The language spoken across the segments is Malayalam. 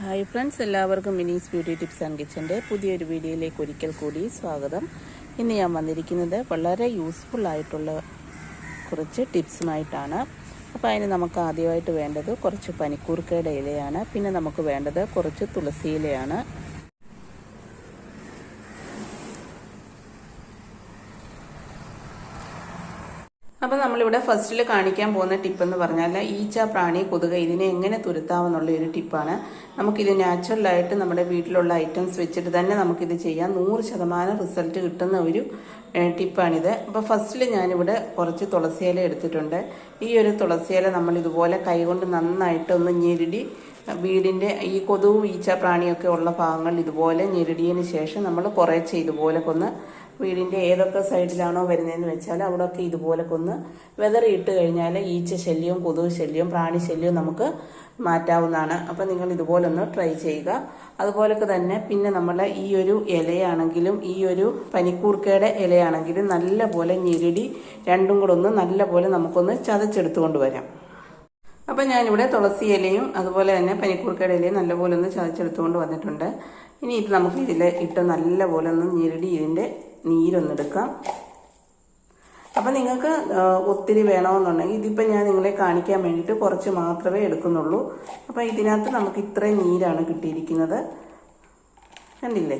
ഹായ് ഫ്രണ്ട്സ് എല്ലാവർക്കും മിനീസ് ബ്യൂട്ടി ടിപ്സ് ആൻഡ് കിച്ചന്റെ പുതിയൊരു വീഡിയോയിലേക്ക് ഒരിക്കൽ കൂടി സ്വാഗതം. ഇന്ന് ഞാൻ വന്നിരിക്കുന്നത് വളരെ യൂസ്ഫുൾ ആയിട്ടുള്ള കുറച്ച് ടിപ്സുമായിട്ടാണ്. അപ്പോൾ അതിന് നമുക്ക് ആദ്യമായിട്ട് വേണ്ടത് കുറച്ച് പനിക്കൂർക്കയുടെ ഇലയാണ്. പിന്നെ നമുക്ക് വേണ്ടത് കുറച്ച് തുളസി ഇലയാണ് അപ്പോൾ നമ്മളിവിടെ ഫസ്റ്റിൽ കാണിക്കാൻ പോകുന്ന ടിപ്പ് എന്ന് പറഞ്ഞാൽ ഈച്ച പ്രാണി കൊതുക് ഇതിനെ എങ്ങനെ തുരുത്താമെന്നുള്ള ഒരു ടിപ്പാണ്. നമുക്കിത് നാച്ചുറലായിട്ട് നമ്മുടെ വീട്ടിലുള്ള ഐറ്റംസ് വെച്ചിട്ട് തന്നെ നമുക്കിത് ചെയ്യാം. നൂറ് ശതമാനം റിസൾട്ട് കിട്ടുന്ന ഒരു ടിപ്പാണിത്. അപ്പോൾ ഫസ്റ്റിൽ ഞാനിവിടെ കുറച്ച് തുളസിയില എടുത്തിട്ടുണ്ട്. ഈ ഒരു തുളസിയില നമ്മൾ ഇതുപോലെ കൈകൊണ്ട് നന്നായിട്ട് ഒന്ന് ഞെരുടി വീടിന്റെ ഈ കൊതുവും ഈച്ച പ്രാണിയൊക്കെ ഉള്ള ഭാഗങ്ങൾ ഇതുപോലെ ഞെരുടിയതിന് ശേഷം നമ്മൾ കുറേശ്ശെ ഇതുപോലെ ഒന്ന് വീടിന്റെ ഏതൊക്കെ സൈഡിലാണോ വരുന്നതെന്ന് വെച്ചാൽ അവിടെയൊക്കെ ഇതുപോലൊക്കെ ഒന്ന് വെതറിയിട്ട് കഴിഞ്ഞാൽ ഈച്ച ശല്യവും കൊതുക് ശല്യവും പ്രാണി ശല്യവും നമുക്ക് മാറ്റാവുന്നതാണ്. അപ്പം നിങ്ങൾ ഇതുപോലൊന്ന് ട്രൈ ചെയ്യുക. അതുപോലൊക്കെ തന്നെ പിന്നെ നമ്മൾ ഈ ഒരു ഇലയാണെങ്കിലും ഈ ഒരു പനിക്കൂർക്കയുടെ ഇലയാണെങ്കിലും നല്ല പോലെ ഞെരുടി രണ്ടും കൂടെ ഒന്ന് നല്ല പോലെ നമുക്കൊന്ന് ചതച്ചെടുത്തുകൊണ്ട് വരാം. അപ്പം ഞാനിവിടെ തുളസി ഇലയും അതുപോലെ തന്നെ പനിക്കൂർക്കയുടെ ഇലയും നല്ലപോലെ ഒന്ന് ചതച്ചെടുത്തുകൊണ്ട് വന്നിട്ടുണ്ട്. ഇനി ഇത് നമുക്ക് ഇതിൽ ഇട്ട് നല്ലപോലെ ഒന്ന് ഞെരുടി ഇതിന്റെ നീരൊന്നെടുക്കാം. അപ്പം നിങ്ങൾക്ക് ഒത്തിരി വേണമെന്നുണ്ടെങ്കിൽ ഇതിപ്പോൾ ഞാൻ നിങ്ങളെ കാണിക്കാൻ വേണ്ടിയിട്ട് കുറച്ച് മാത്രമേ എടുക്കുന്നുള്ളൂ. അപ്പം ഇതിനകത്ത് നമുക്ക് ഇത്രയും നീരാണ് കിട്ടിയിരിക്കുന്നത്. കണ്ടില്ലേ?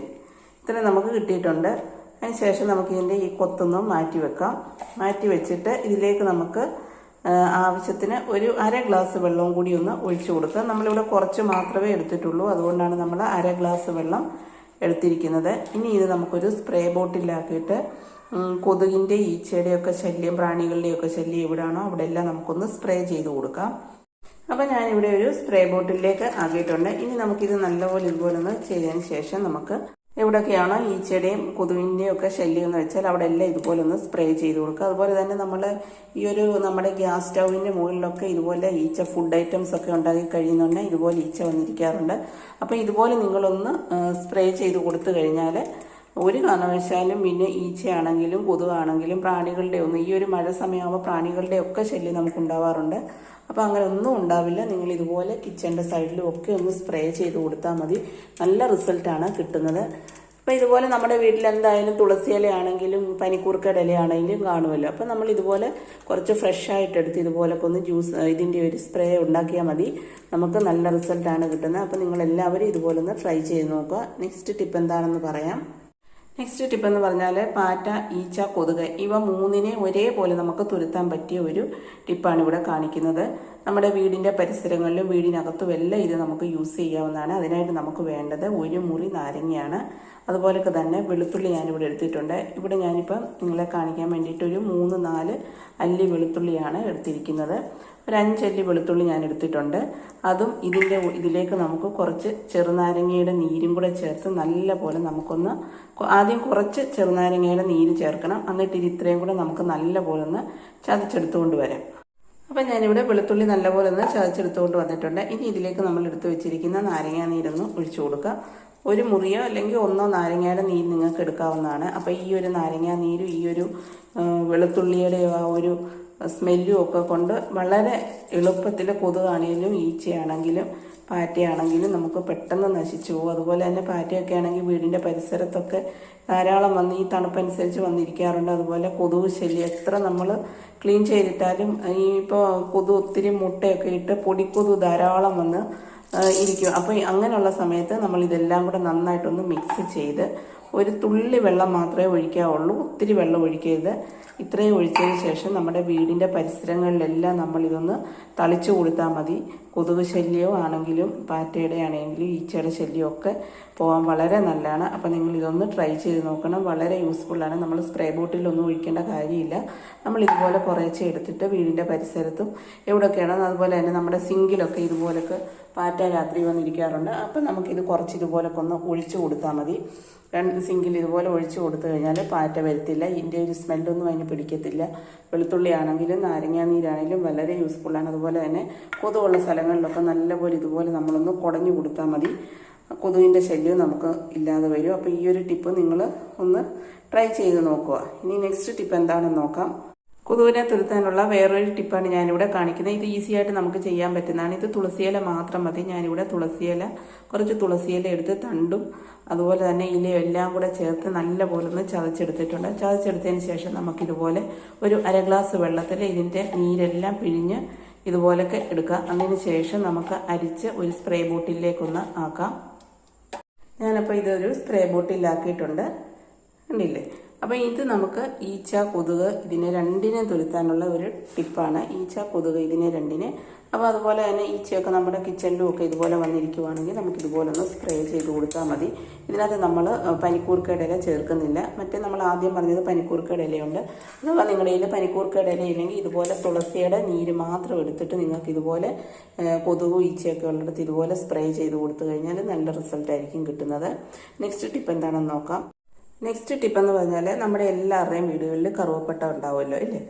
ഇത്രയും നമുക്ക് കിട്ടിയിട്ടുണ്ട്. അതിന് ശേഷം നമുക്ക് ഇതിന്റെ ഈ കൊത്തൊന്നും മാറ്റി വെക്കാം. മാറ്റി വെച്ചിട്ട് ഇതിലേക്ക് നമുക്ക് ആവശ്യത്തിന് ഒരു അര ഗ്ലാസ് വെള്ളവും കൂടി ഒന്ന് ഒഴിച്ചു കൊടുക്കുക. നമ്മളിവിടെ കുറച്ച് മാത്രമേ എടുത്തിട്ടുള്ളൂ. അതുകൊണ്ടാണ് നമ്മൾ അര ഗ്ലാസ് വെള്ളം എടുത്തിരിക്കുന്നത്. ഇനി ഇത് നമുക്കൊരു സ്പ്രേ ബോട്ടിലാക്കിയിട്ട് കൊതുകിന്റെ ഈച്ചയുടെയൊക്കെ ശല്യം പ്രാണികളുടെയൊക്കെ ശല്യം എവിടെയാണോ അവിടെ എല്ലാം നമുക്കൊന്ന് സ്പ്രേ ചെയ്ത് കൊടുക്കാം. അപ്പം ഞാനിവിടെ ഒരു സ്പ്രേ ബോട്ടിലേക്ക് ആക്കിയിട്ടുണ്ട്. ഇനി നമുക്കിത് നല്ലപോലെ ഇതുപോലെ ഒന്ന് ചെയ്തതിന് ശേഷം നമുക്ക് എവിടെയൊക്കെയാണോ ഈച്ചയുടെയും കൊതുവിന്റെയും ഒക്കെ ശല്യം എന്ന് വെച്ചാൽ അവിടെ എല്ലാം ഇതുപോലെ ഒന്ന് സ്പ്രേ ചെയ്ത് കൊടുക്കുക. അതുപോലെ തന്നെ നമ്മൾ ഈ ഒരു നമ്മുടെ ഗ്യാസ് സ്റ്റൗവിന്റെ മുകളിലൊക്കെ ഇതുപോലെ ഈച്ച ഫുഡ് ഐറ്റംസ് ഒക്കെ ഉണ്ടാക്കി കഴിയുന്നുണ്ടെങ്കിൽ ഇതുപോലെ ഈച്ച വന്നിരിക്കാറുണ്ട്. അപ്പോൾ ഇതുപോലെ നിങ്ങളൊന്ന് സ്പ്രേ ചെയ്ത് കൊടുത്തു കഴിഞ്ഞാൽ ഒരു കാരണവശാലും പിന്നെ ഈച്ചയാണെങ്കിലും കൊതുവാണെങ്കിലും പ്രാണികളുടെ ഒന്നും ഈ ഒരു മഴ സമയമാകുമ്പോൾ പ്രാണികളുടെ ഒക്കെ ശല്യം നമുക്ക് ഉണ്ടാവാറുണ്ട്. അപ്പോൾ അങ്ങനെ ഒന്നും ഉണ്ടാവില്ല. നിങ്ങൾ ഇതുപോലെ കിച്ചണിന്റെ സൈഡിലും ഒക്കെ ഒന്ന് സ്പ്രേ ചെയ്ത് കൊടുത്താൽ മതി. നല്ല റിസൾട്ടാണ് കിട്ടുന്നത്. അപ്പോൾ ഇതുപോലെ നമ്മുടെ വീട്ടിൽ എന്തായാലും തുളസി ഇലയാണെങ്കിലും പനിക്കൂർക്കയുടെ ഇലയാണെങ്കിലും കാണുമല്ലോ. അപ്പോൾ നമ്മൾ ഇതുപോലെ കുറച്ച് ഫ്രഷ് ആയിട്ട് എടുത്ത് ഇതുപോലൊക്കെ ഒന്ന് ജ്യൂസ് ഇതിന്റെ ഒരു സ്പ്രേ ഉണ്ടാക്കിയാൽ മതി. നമുക്ക് നല്ല റിസൾട്ടാണ് കിട്ടുന്നത്. അപ്പോൾ നിങ്ങൾ എല്ലാവരും ഇതുപോലെ ഒന്ന് ട്രൈ ചെയ്ത് നോക്കുക. നെക്സ്റ്റ് ടിപ്പ് എന്താണെന്ന് പറയാം. നെക്സ്റ്റ് ടിപ്പ് എന്ന് പറഞ്ഞാൽ പാറ്റ ഈച്ച കൊതുക് ഇവ മൂന്നിനെ ഒരേപോലെ നമുക്ക് തുരുത്താൻ പറ്റിയ ഒരു ടിപ്പാണ് ഇവിടെ കാണിക്കുന്നത്. നമ്മുടെ വീടിന്റെ പരിസരങ്ങളിലും വീടിനകത്തും എല്ലാം ഇത് നമുക്ക് യൂസ് ചെയ്യാവുന്നതാണ്. അതിനായിട്ട് നമുക്ക് വേണ്ടത് ഒരു മുറി നാരങ്ങയാണ്. അതുപോലൊക്കെ തന്നെ വെളുത്തുള്ളി ഞാനിവിടെ എടുത്തിട്ടുണ്ട്. ഇവിടെ ഞാനിപ്പം നിങ്ങളെ കാണിക്കാൻ വേണ്ടിയിട്ട് ഒരു മൂന്ന് നാല് അല്ലി വെളുത്തുള്ളിയാണ് എടുത്തിരിക്കുന്നത്. ഒരു അഞ്ചല്ലി വെളുത്തുള്ളി ഞാൻ എടുത്തിട്ടുണ്ട്. അതും ഇതിന്റെ ഇതിലേക്ക് നമുക്ക് കുറച്ച് ചെറുനാരങ്ങയുടെ നീരും കൂടെ ചേർത്ത് നല്ല പോലെ നമുക്കൊന്ന് ആദ്യം കുറച്ച് ചെറുനാരങ്ങയുടെ നീര് ചേർക്കണം. എന്നിട്ട് ഇത് ഇത്രയും കൂടെ നമുക്ക് നല്ല പോലെ ഒന്ന് ചതച്ചെടുത്തുകൊണ്ട് വരാം. അപ്പം ഞാനിവിടെ വെളുത്തുള്ളി നല്ലപോലെ ഒന്ന് ചതച്ചെടുത്തുകൊണ്ട് വന്നിട്ടുണ്ട്. ഇനി ഇതിലേക്ക് നമ്മൾ എടുത്തു വെച്ചിരിക്കുന്ന നാരങ്ങ നീരൊന്ന് ഒഴിച്ചു കൊടുക്കുക. ഒരു മുറിയോ അല്ലെങ്കിൽ ഒന്നോ നാരങ്ങയുടെ നീര് നിങ്ങൾക്ക് എടുക്കാവുന്നതാണ്. അപ്പോൾ ഈ ഒരു നാരങ്ങ നീരും ഈ ഒരു വെളുത്തുള്ളിയുടെയോ വെളുത്തുള്ളിയുടെ ആ ഒരു സ്മെല്ലും ഒക്കെ കൊണ്ട് വളരെ എളുപ്പത്തിൽ കൊതുകാണെങ്കിലും ഈച്ചയാണെങ്കിലും പാറ്റയാണെങ്കിലും നമുക്ക് പെട്ടെന്ന് നശിച്ചു പോകും. അതുപോലെ തന്നെ പാറ്റയൊക്കെ ആണെങ്കിൽ വീടിന്റെ പരിസരത്തൊക്കെ ധാരാളം വന്ന് ഈ തണുപ്പനുസരിച്ച് വന്നിരിക്കാറുണ്ട്. അതുപോലെ കൊതുക് ശല്യം എത്ര നമ്മൾ ക്ലീൻ ചെയ്തിട്ടാലും ഈ ഇപ്പോൾ കൊതു ഒത്തിരി മുട്ടയൊക്കെ ഇട്ട് പൊടിക്കൊതു ധാരാളം വന്ന് ഇരിക്കും. അപ്പോൾ അങ്ങനെയുള്ള സമയത്ത് നമ്മൾ ഇതെല്ലാം കൂടെ നന്നായിട്ടൊന്ന് മിക്സ് ചെയ്ത് ഒരു തുള്ളി വെള്ളം മാത്രമേ ഒഴിക്കാവുള്ളൂ. ഒത്തിരി വെള്ളം ഒഴിക്കരുത്. ഇത്രയും ഒഴിച്ചതിന് ശേഷം നമ്മുടെ വീടിന്റെ പരിസരങ്ങളിലെല്ലാം നമ്മൾ ഇതൊന്ന് തളിച്ചു കൊടുത്താൽ മതി. കൊതുക് ശല്യവും ആണെങ്കിലും പാറ്റയുടെ ആണെങ്കിലും ഈച്ചയുടെ ശല്യവും ഒക്കെ പോകാൻ വളരെ നല്ലതാണ്. അപ്പോൾ നിങ്ങൾ ഇതൊന്ന് ട്രൈ ചെയ്ത് നോക്കണം. വളരെ യൂസ്ഫുള്ളാണ് നമ്മൾ സ്പ്രേ ബോട്ടിലൊന്നും ഒഴിക്കേണ്ട കാര്യമില്ല. നമ്മൾ ഇതുപോലെ കുറേശ്ശെ എടുത്തിട്ട് വീടിന്റെ പരിസരത്തും എവിടെയൊക്കെയാണോ അതുപോലെ തന്നെ നമ്മുടെ സിങ്കിലൊക്കെ ഇതുപോലൊക്കെ പാറ്റ രാത്രി വന്നിരിക്കാറുണ്ട്. അപ്പം നമുക്കിത് കുറച്ച് ഇതുപോലൊക്കെ ഒന്ന് ഒഴിച്ചു കൊടുത്താൽ മതി. രണ്ട് സിങ്കിൽ ഇതുപോലെ ഒഴിച്ചു കൊടുത്തു കഴിഞ്ഞാൽ പാറ്റ വരത്തില്ല. ഇതിന്റെ ഒരു സ്മെല്ലൊന്നും അതിന് പിടിക്കത്തില്ല. വെളുത്തുള്ളി ആണെങ്കിലും നാരങ്ങാ നീരാണെങ്കിലും വളരെ യൂസ്ഫുള്ളാണ് അതുപോലെ തന്നെ കൊതുകുള്ള സ്ഥലങ്ങളിലൊക്കെ നല്ലപോലെ ഇതുപോലെ നമ്മളൊന്ന് കുടഞ്ഞു കൊടുത്താൽ മതി. കൊതുകിന്റെ ശല്യം നമുക്ക് ഇല്ലാതെ വരും. അപ്പോൾ ഈ ഒരു ടിപ്പ് നിങ്ങൾ ഒന്ന് ട്രൈ ചെയ്ത് നോക്കുക. ഇനി നെക്സ്റ്റ് ടിപ്പ് എന്താണെന്ന് നോക്കാം. കൊതുവിനെ തുരുത്താനുള്ള വേറൊരു ടിപ്പാണ് ഞാനിവിടെ കാണിക്കുന്നത്. ഇത് ഈസി ആയിട്ട് നമുക്ക് ചെയ്യാൻ പറ്റുന്നതാണ്. ഇത് തുളസിയില മാത്രം മതി. ഞാനിവിടെ തുളസിയില കുറച്ച് തുളസിയില എടുത്ത് തണ്ടും അതുപോലെ തന്നെ ഇലയും എല്ലാം കൂടെ ചേർത്ത് നല്ലപോലെ ഒന്ന് ചതച്ചെടുത്തിട്ടുണ്ട്. ചതച്ചെടുത്തതിന് ശേഷം നമുക്കിതുപോലെ ഒരു അര ഗ്ലാസ് വെള്ളത്തിൽ ഇതിന്റെ നീരെല്ലാം പിഴിഞ്ഞ് ഇതുപോലൊക്കെ എടുക്കുക അതിന് ശേഷം നമുക്ക് അരിച്ച് ഒരു സ്പ്രേ ബോട്ടിലേക്കൊന്ന് ആക്കാം. ഞാനപ്പോൾ ഇതൊരു സ്പ്രേ ബോട്ടിലാക്കിയിട്ടുണ്ട് കണ്ടില്ലേ? അപ്പം ഇത് നമുക്ക് ഈച്ച കൊതുക് ഇതിനെ രണ്ടിനെ തുരുത്താനുള്ള ഒരു ടിപ്പാണ്. ഈച്ച കൊതുക് ഇതിനെ രണ്ടിനെ. അപ്പോൾ അതുപോലെ തന്നെ ഈച്ചയൊക്കെ നമ്മുടെ കിച്ചണിലും ഒക്കെ ഇതുപോലെ വന്നിരിക്കുവാണെങ്കിൽ നമുക്ക് ഇതുപോലെ ഒന്ന് സ്പ്രേ ചെയ്ത് കൊടുത്താൽ മതി. ഇതിനകത്ത് നമ്മൾ പനിക്കൂർക്കയുടെ ഇല ചേർക്കുന്നില്ല. മറ്റേ നമ്മൾ ആദ്യം പറഞ്ഞത് പനിക്കൂർക്കയുടെ ഇലയുണ്ട് അഥവാ നിങ്ങളുടെ കയ്യിൽ പനിക്കൂർക്കയുടെ ഇല ഇല്ലെങ്കിൽ ഇതുപോലെ തുളസിയുടെ നീര് മാത്രം എടുത്തിട്ട് നിങ്ങൾക്ക് ഇതുപോലെ കൊതുകും ഈച്ചയൊക്കെ ഉള്ളിടത്ത് ഇതുപോലെ സ്പ്രേ ചെയ്ത് കൊടുത്തു കഴിഞ്ഞാൽ നല്ല റിസൾട്ടായിരിക്കും കിട്ടുന്നത്. നെക്സ്റ്റ് ടിപ്പ് എന്താണെന്ന് നോക്കാം. നെക്സ്റ്റ് ടിപ്പ് എന്ന് പറഞ്ഞാൽ നമ്മുടെ എല്ലാവരുടെയും വീടുകളിൽ കറുവപ്പട്ട ഉണ്ടാവുമല്ലോ ഇല്ലേ?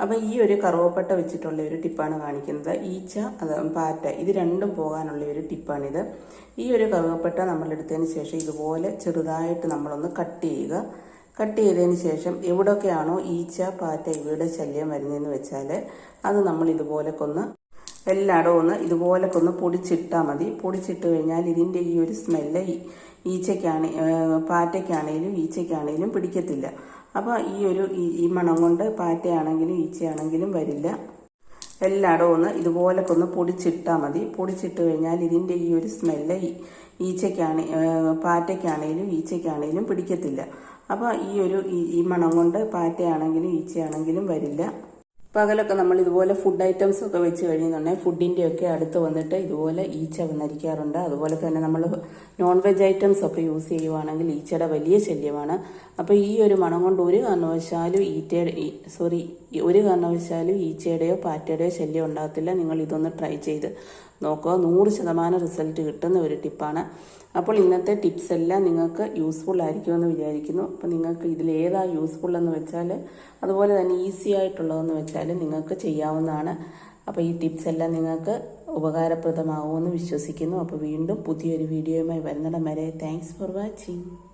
അപ്പം ഈ ഒരു കറുവപ്പട്ട വെച്ചിട്ടുള്ള ഒരു ടിപ്പാണ് കാണിക്കുന്നത്. ഈച്ച അത് പാറ്റ ഇത് രണ്ടും പോകാനുള്ള ഒരു ടിപ്പാണിത്. ഈ ഒരു കറുവപ്പട്ട നമ്മളെടുത്തതിന് ശേഷം ഇതുപോലെ ചെറുതായിട്ട് നമ്മളൊന്ന് കട്ട് ചെയ്യുക. കട്ട് ചെയ്തതിന് ശേഷം എവിടെയൊക്കെയാണോ ഈച്ച പാറ്റ ഇവയുടെ ശല്യം വരുന്നതെന്ന് വെച്ചാൽ അത് നമ്മൾ ഇതുപോലെ കൊന്ന് എല്ലായിടവും ഒന്ന് ഇതുപോലൊക്കെ ഒന്ന് പൊടിച്ചിട്ടാൽ മതി. പൊടിച്ചിട്ട് കഴിഞ്ഞാൽ ഇതിന്റെ ഈ ഒരു സ്മെല്ല് ഈച്ചയ്ക്കാണ് പാറ്റയ്ക്കാണെങ്കിലും ഈച്ചയ്ക്കാണെങ്കിലും പിടിക്കത്തില്ല. അപ്പോൾ ഈ ഒരു ഈ മണം കൊണ്ട് പാറ്റയാണെങ്കിലും ഈച്ചയാണെങ്കിലും വരില്ല. എല്ലായിടവും ഒന്ന് ഇതുപോലൊക്കെ ഒന്ന് പൊടിച്ചിട്ടാൽ മതി. പൊടിച്ചിട്ട് കഴിഞ്ഞാൽ ഇതിന്റെ ഈ ഒരു സ്മെല്ല് ഈച്ചയ്ക്കാണ് പാറ്റയ്ക്കാണെങ്കിലും ഈച്ചയ്ക്കാണെങ്കിലും പിടിക്കത്തില്ല. അപ്പോൾ ഈ ഒരു ഈ മണം കൊണ്ട് പാറ്റയാണെങ്കിലും ഈച്ചയാണെങ്കിലും വരില്ല. പകലൊക്കെ നമ്മൾ ഇതുപോലെ ഫുഡ് ഐറ്റംസ് ഒക്കെ വെച്ച് കഴിയുന്നുണ്ടെങ്കിൽ ഫുഡിന്റെ ഒക്കെ അടുത്ത് വന്നിട്ട് ഇതുപോലെ ഈച്ച വന്നിരിക്കാറുണ്ട്. അതുപോലെ തന്നെ നമ്മൾ നോൺ വെജ് ഐറ്റംസ് ഒക്കെ യൂസ് ചെയ്യുവാണെങ്കിൽ ഈച്ചയുടെ വലിയ ശല്യമാണ്. അപ്പോൾ ഈ ഒരു മണം കൊണ്ട് ഒരു കാരണവശാലും ഈറ്റയുടെ സോറി ഒരു കാരണവശാലും ഈച്ചയുടെയോ പാറ്റയുടെയോ ശല്യം ഉണ്ടാകത്തില്ല. നിങ്ങൾ ഇതൊന്ന് ട്രൈ ചെയ്ത് നോക്കുക. നൂറ് ശതമാനം റിസൾട്ട് കിട്ടുന്ന ഒരു ടിപ്പാണ് അപ്പോൾ ഇന്നത്തെ ടിപ്സ് എല്ലാം നിങ്ങൾക്ക് യൂസ്ഫുൾ ആയിരിക്കുമെന്ന് വിചാരിക്കുന്നു. അപ്പോൾ നിങ്ങൾക്ക് ഇതിൽ ഏതാ യൂസ്ഫുൾ എന്ന് വെച്ചാൽ അതുപോലെ തന്നെ ഈസി ആയിട്ടുള്ളതെന്ന് വെച്ചാൽ നിങ്ങൾക്ക് ചെയ്യാവുന്നതാണ്. അപ്പോൾ ഈ ടിപ്സ് എല്ലാം നിങ്ങൾക്ക് ഉപകാരപ്രദമാകുമെന്ന് വിശ്വസിക്കുന്നു. അപ്പോൾ വീണ്ടും പുതിയൊരു വീഡിയോയുമായി വരുന്നിടം വരെ. Thanks for watching